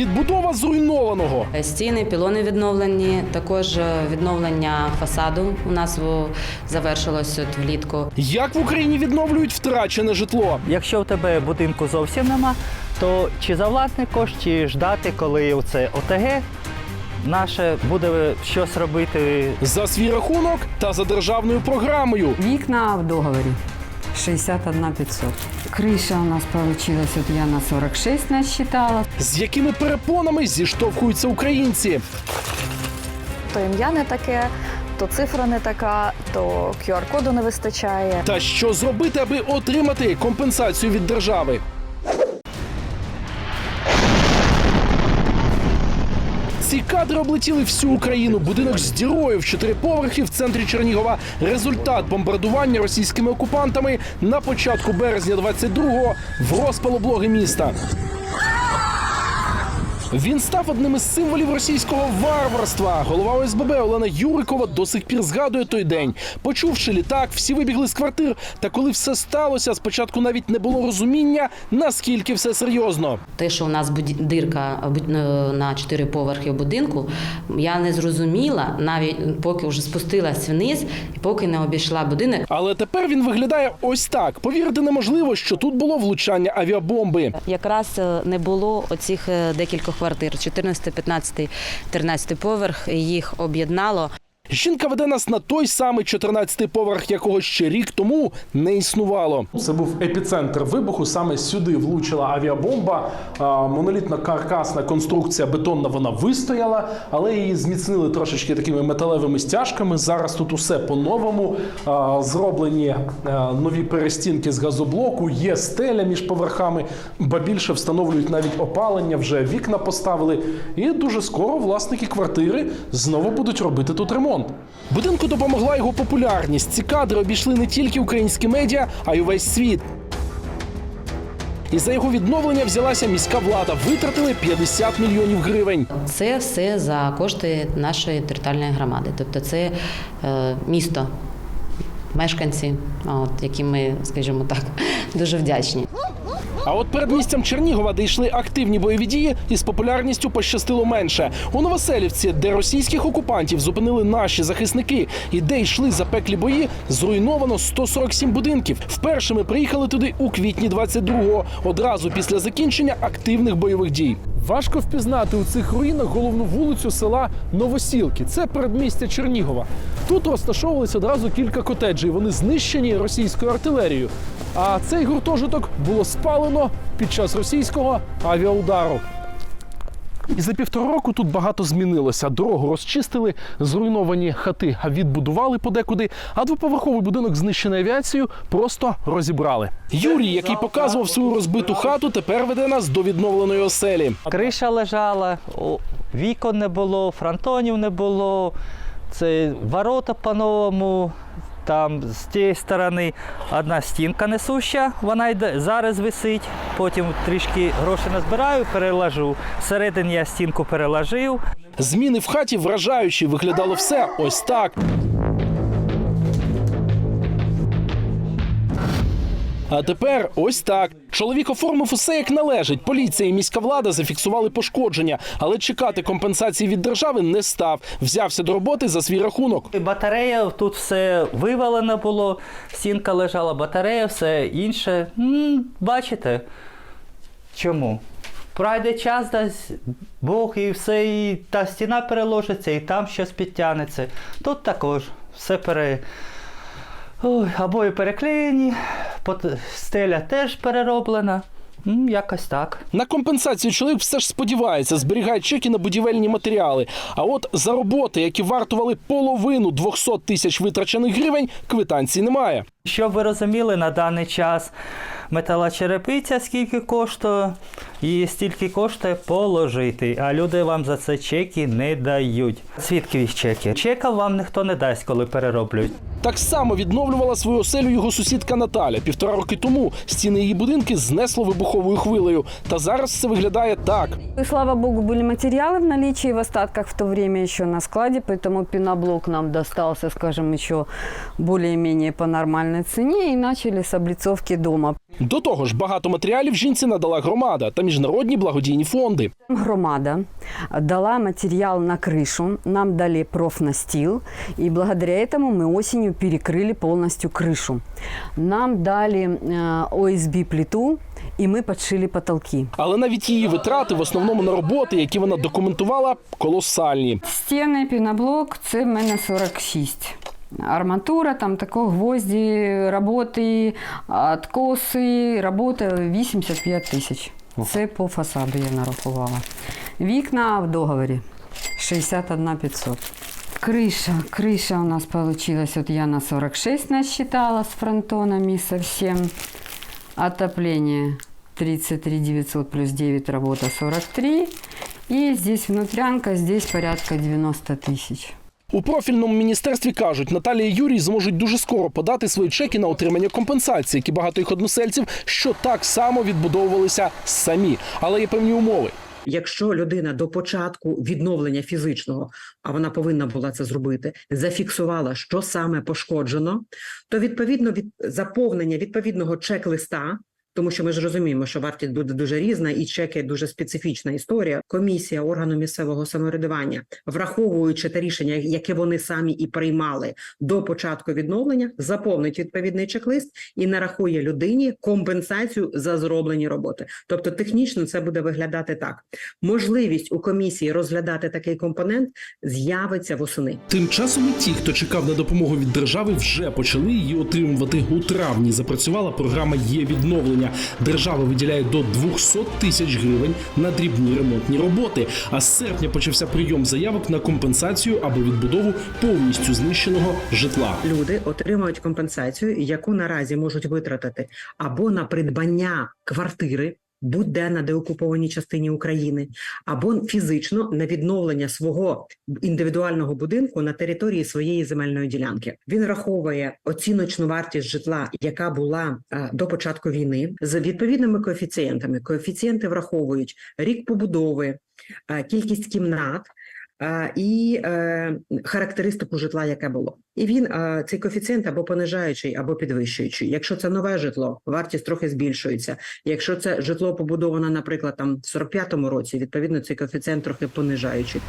відбудова зруйнованого. Стіни, пілони відновлені, також е, відновлення фасаду у нас завершилось от влітку. Як в Україні відновлюють втрачене житло? Якщо в тебе будинку зовсім нема, то чи за власний кошт, чи ждати, коли це ОТГ наше буде щось робити За свій рахунок та за державною програмою. Вікна в договорі 61 500. Криша у нас вийшла, от я на 46 насчитала. З якими перепонами зіштовхуються українці? то ім'я не таке, то цифра не така, то QR-коду не вистачає. Та що зробити, аби отримати компенсацію від держави? Кадри облетіли всю Україну. Будинок з дірою в чотири поверхи в центрі Чернігова. Результат бомбардування російськими окупантами на початку березня 22-го в розпал блоги міста. Він став одним із символів російського варварства. Голова ОСББ Олена Юрикова до сих пір згадує той день. Почувши літак, всі вибігли з квартир. Та коли все сталося, спочатку навіть не було розуміння, наскільки все серйозно. Те, що у нас дирка буд- е, на чотири поверхи будинку, я не зрозуміла, навіть поки вже спустилась вниз і поки не обійшла будинок. Але тепер він виглядає ось так. Повірити неможливо, що тут було влучання авіабомби. Якраз е, не було оцих е, декількох квартир: 14, 15, 13 поверх. Їх об'єднало. Жінка веде нас на той самий 14-й поверх, якого ще рік тому не існувало. Це був епіцентр вибуху. Саме сюди влучила авіабомба. Монолітна каркасна конструкція бетонна вона вистояла, але її зміцнили трошечки такими металевими стяжками. Зараз тут усе по-новому. Зроблені е, нові перестінки з газоблоку, є стеля між поверхами, ба більше встановлюють навіть опалення, вже вікна поставили. І дуже скоро власники квартири знову будуть робити тут ремонт. Будинку допомогла його популярність. Ці кадри обійшли не тільки українські медіа, а й увесь світ. І за його відновлення взялася міська влада. Витратили 50 мільйонів гривень. Це все за кошти нашої територіальної громади. Тобто, це е, місто, мешканці, от, яким ми, скажімо так, дуже вдячні. А от перед місцем Чернігова, де йшли активні бойові дії, із популярністю пощастило менше. У Новоселівці, де російських окупантів зупинили наші захисники, і де йшли запеклі бої, зруйновано 147 будинків. Вперше ми приїхали туди у квітні 22-го, одразу після закінчення активних бойових дій. Важко впізнати у цих руїнах головну вулицю села Новосілки. Це передмістя Чернігова. Тут розташовувалися одразу кілька котеджів. Вони знищені російською артилерією. А цей гуртожиток було спалено під час російського авіаудару. І за півтора року тут багато змінилося. Дорогу розчистили, зруйновані хати відбудували подекуди, а двоповерховий будинок знищений авіацією просто розібрали. Юрій, який показував свою розбиту хату, тепер веде нас до відновленої оселі. Криша лежала, вікон не було, фронтонів не було, це ворота по-новому. Там з тієї сторони одна стінка несуща, вона йде, зараз висить. Потім трішки гроші назбираю, переложу. Всередині я стінку переложив. Зміни в хаті вражаючі. Виглядало все ось так. А тепер ось так. Чоловік оформив усе як належить. Поліція і міська влада зафіксували пошкодження, але чекати компенсації від держави не став. Взявся до роботи за свій рахунок. Батарея тут все вивалено було, стінка лежала, батарея, все інше. М, бачите, чому? Пройде час, дасть Бог, і все, і та стіна переложиться, і там щось підтягнеться. Тут також все пере. Ой, обої переклеєні, стеля теж перероблена. Якось так. На компенсацію чоловік все ж сподівається, зберігає чеки на будівельні матеріали. А от за роботи, які вартували половину 200 тисяч витрачених гривень, квитанцій немає. Щоб ви розуміли, на даний час металочерепиця скільки коштує, і стільки коштує положити. А люди вам за це чеки не дають. Свідки чеки. Чека вам ніхто не дасть, коли перероблюють. Так само відновлювала свою оселю його сусідка Наталя. Півтора роки тому стіни її будинки знесло вибуховою хвилею. Та зараз це виглядає так. И, слава богу, были материалы в наличии в остатках в то время еще на складе, поэтому пеноблок нам достался, скажем, еще более-менее по нормальной цене и начали с облицовки дома. До того ж, багато матеріалів жінці надала громада та міжнародні благодійні фонди. Громада дала материал на крышу, нам дали профнастил, и благодаря этому мы осенью перекрыли полностью крышу. Нам дали э, ОСБ-плиту, и мы подшили потолки. Але навіть її витрати в основному на роботи, які вона документувала, колосальні. Стіни, піноблок це в мене 46. Арматура, там тако, гвозді, роботи, откоси, робота 85 тисяч. Це по фасаду я нарахувала. Вікна в договорі 61 500. Крыша, крыша у нас получилась, вот я на 46 насчитала с фронтонами совсем. Отопление 33 900 плюс 9 работа 43. И здесь внутрянка, здесь порядка 90 тысяч. У профільному міністерстві кажуть, Наталія і Юрій зможуть дуже скоро подати свої чеки на отримання компенсації, як і багато їх односельців, що так само відбудовувалися самі. Але є певні умови. Якщо людина до початку відновлення фізичного, а вона повинна була це зробити, зафіксувала, що саме пошкоджено, то відповідно від заповнення відповідного чек-листа. Тому що ми ж розуміємо, що вартість буде дуже різна, і чеки дуже специфічна історія. Комісія органу місцевого самоврядування, враховуючи те рішення, яке вони самі і приймали до початку відновлення, заповнить відповідний чек-лист і нарахує людині компенсацію за зроблені роботи. Тобто, технічно це буде виглядати так: можливість у комісії розглядати такий компонент з'явиться восени. Тим часом і ті, хто чекав на допомогу від держави, вже почали її отримувати у травні. Запрацювала програма є відновлення. Держава виділяє до 200 тисяч гривень на дрібні ремонтні роботи. А з серпня почався прийом заявок на компенсацію або відбудову повністю знищеного житла. Люди отримують компенсацію, яку наразі можуть витратити або на придбання квартири. Будь-де на деокупованій частині України, або фізично на відновлення свого індивідуального будинку на території своєї земельної ділянки. Він раховує оціночну вартість житла, яка була е, до початку війни, з відповідними коефіцієнтами. Коефіцієнти враховують рік побудови, е, кількість кімнат. І е, характеристику житла, яке було, і він е, цей коефіцієнт або понижаючий, або підвищуючий. Якщо це нове житло, вартість трохи збільшується. Якщо це житло побудоване, наприклад, там в 45-му році, відповідно цей коефіцієнт трохи понижаючий.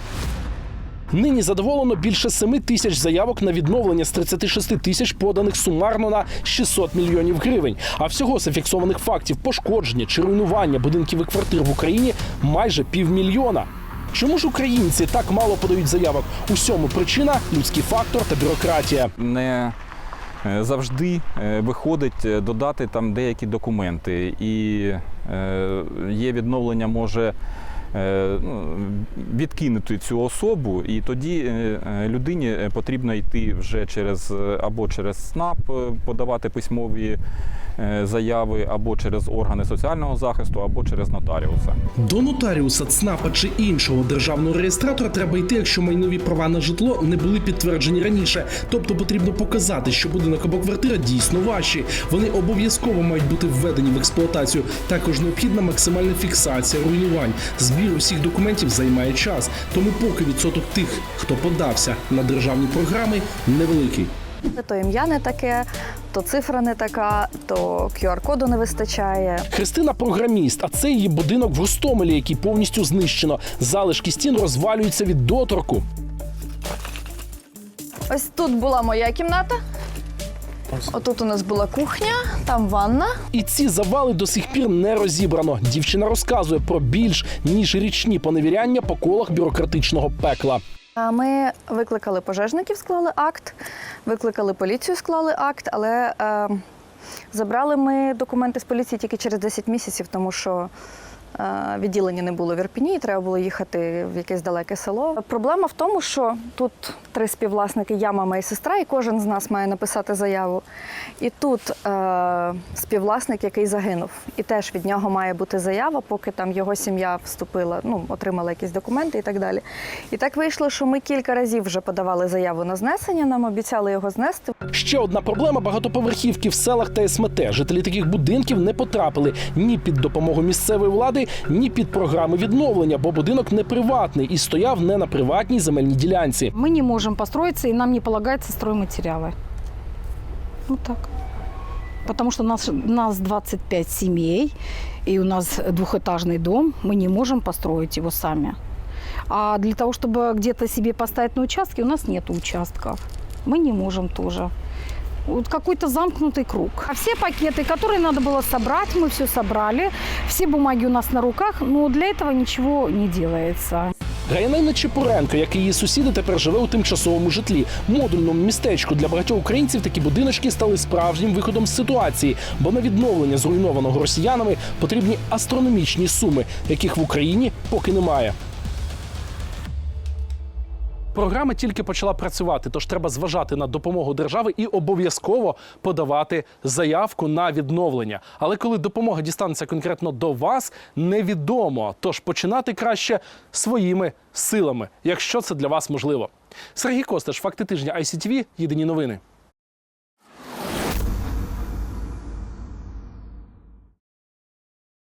Нині задоволено більше 7 тисяч заявок на відновлення з 36 тисяч поданих сумарно на 600 мільйонів гривень. А всього зафіксованих фактів пошкодження чи руйнування будинків і квартир в Україні майже півмільйона. Чому ж українці так мало подають заявок? Усьому причина людський фактор та бюрократія. не е, завжди е, виходить е, додати там деякі документи, і є відновлення може. Е, ну, Відкинути цю особу, і тоді е, е, людині потрібно йти вже через або через СНАП подавати письмові заяви, або через органи соціального захисту, або через нотаріуса. До нотаріуса, ЦНАПа чи іншого державного реєстратора треба йти, якщо майнові права на житло не були підтверджені раніше. Тобто потрібно показати, що будинок або квартира дійсно ваші. Вони обов'язково мають бути введені в експлуатацію. Також необхідна максимальна фіксація руйнувань. Збір усіх документів займає час. Тому поки відсоток тих, хто подався на державні програми, невеликий. То ім'я не таке, то цифра не така, то QR-коду не вистачає. Христина програміст, а це її будинок в Гостомелі, який повністю знищено. Залишки стін розвалюються від доторку. Ось тут була моя кімната. Отут у нас була кухня, там ванна. І ці завали до сих пір не розібрано. Дівчина розказує про більш ніж річні поневіряння по колах бюрократичного пекла. А Ми викликали пожежників, склали акт, викликали поліцію, склали акт, але е, забрали ми документи з поліції тільки через 10 місяців, тому що відділення не було в Ірпіні, і треба було їхати в якесь далеке село. Проблема в тому, що тут три співвласники, я, мама і сестра, і кожен з нас має написати заяву. І тут е, співвласник, який загинув, і теж від нього має бути заява, поки там його сім'я вступила, ну отримала якісь документи і так далі. І так вийшло, що ми кілька разів вже подавали заяву на знесення. Нам обіцяли його знести. Ще одна проблема багатоповерхівки в селах та СМТ. Жителі таких будинків не потрапили ні під допомогу місцевої влади, ні під програми відновлення, бо будинок не приватний і стояв не на приватній земельній ділянці. Мы не можем построиться, и нам не полагается стройматериалы. Вот так. Потому что у нас, у нас 25 семей, и у нас двухэтажный дом, мы не можем построить его сами. А для того, чтобы где-то себе поставить на участке, у нас нет участков. Мы не можем тоже. Вот какой-то замкнутый круг. А все пакеты, которые надо было собрать, мы все собрали. Все бумаги у нас на руках, но для этого ничего не делается. Гаянина Чепуренко, як і її сусіди, тепер живе у тимчасовому житлі. Модульному містечку для багатьох українців такі будиночки стали справжнім виходом з ситуації, бо на відновлення зруйнованого росіянами потрібні астрономічні суми, яких в Україні поки немає. Програма тільки почала працювати, тож треба зважати на допомогу держави і обов'язково подавати заявку на відновлення. Але коли допомога дістанеться конкретно до вас, невідомо. Тож починати краще своїми силами, якщо це для вас можливо. Сергій Костеш, факти тижня ICTV, єдині новини.